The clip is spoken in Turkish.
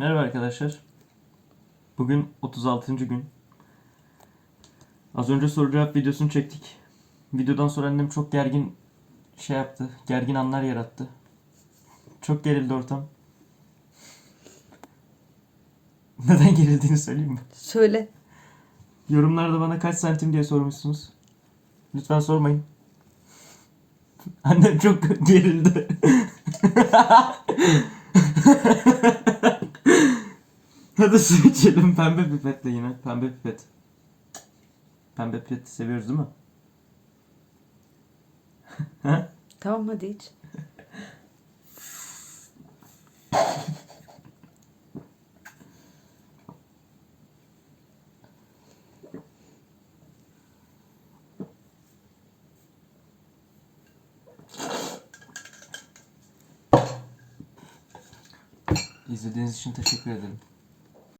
Merhaba arkadaşlar. Bugün 36. gün. Az önce soru cevap videosunu çektik. Videodan sonra annem çok gergin şey yaptı. Gergin anlar yarattı. Çok gerildi ortam. Neden gerildiğini söyleyeyim mi? Söyle. Yorumlarda bana kaç santim diye sormuşsunuz. Lütfen sormayın. Annem çok gerildi. Hadi su içelim pembe pipetle yine. Pembe pipet. Pembe pipet seviyoruz değil mi? Ha? Tamam hadi iç. İzlediğiniz için teşekkür ederim.